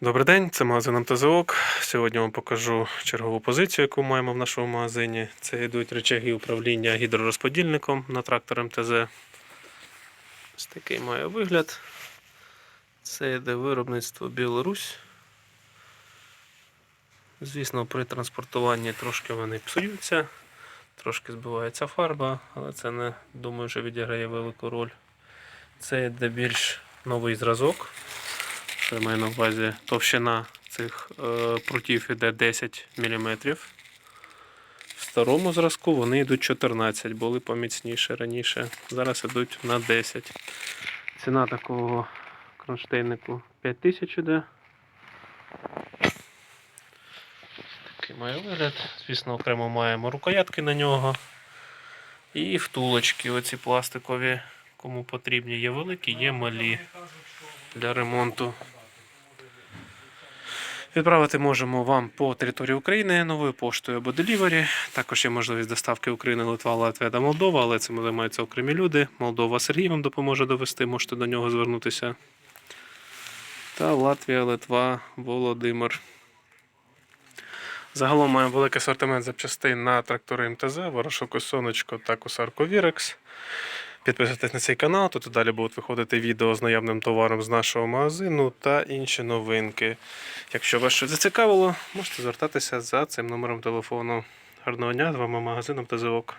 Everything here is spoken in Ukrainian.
Добрий день, це магазин МТЗОК. Сьогодні вам покажу чергову позицію, яку маємо в нашому магазині. Це йдуть речаги управління гідророзподільником на трактор МТЗ. Ось такий має вигляд. Це йде виробництво Білорусь. Звісно, при транспортуванні трошки вони псуються, трошки збивається фарба, але це не думаю, що відіграє велику роль. Це йде більш новий зразок. Це маю на увазі товщина цих е, прутів іде 10 мм. В старому зразку вони йдуть 14, були поміцніші раніше. Зараз йдуть на 10. Ціна такого кронштейнику 5000 іде. Такий має вигляд. Звісно, окремо маємо рукоятки на нього. І втулочки, оці пластикові, кому потрібні, є великі, є малі для ремонту. Відправити можемо вам по території України новою поштою або делівері. Також є можливість доставки України, Литва, Латвія та Молдова, але цим займаються окремі люди. Молдова Сергій вам допоможе довести, можете до нього звернутися. Та Латвія, Литва, Володимир. Загалом маємо великий асортимент запчастин на трактори МТЗ, ворошок сонечко та косарку Вірекс. Підписуйтесь на цей канал, тут далі будуть виходити відео з наявним товаром з нашого магазину та інші новинки. Якщо вас щось зацікавило, можете звертатися за цим номером телефону. Гарного дня, з вами магазином та МТЗОК.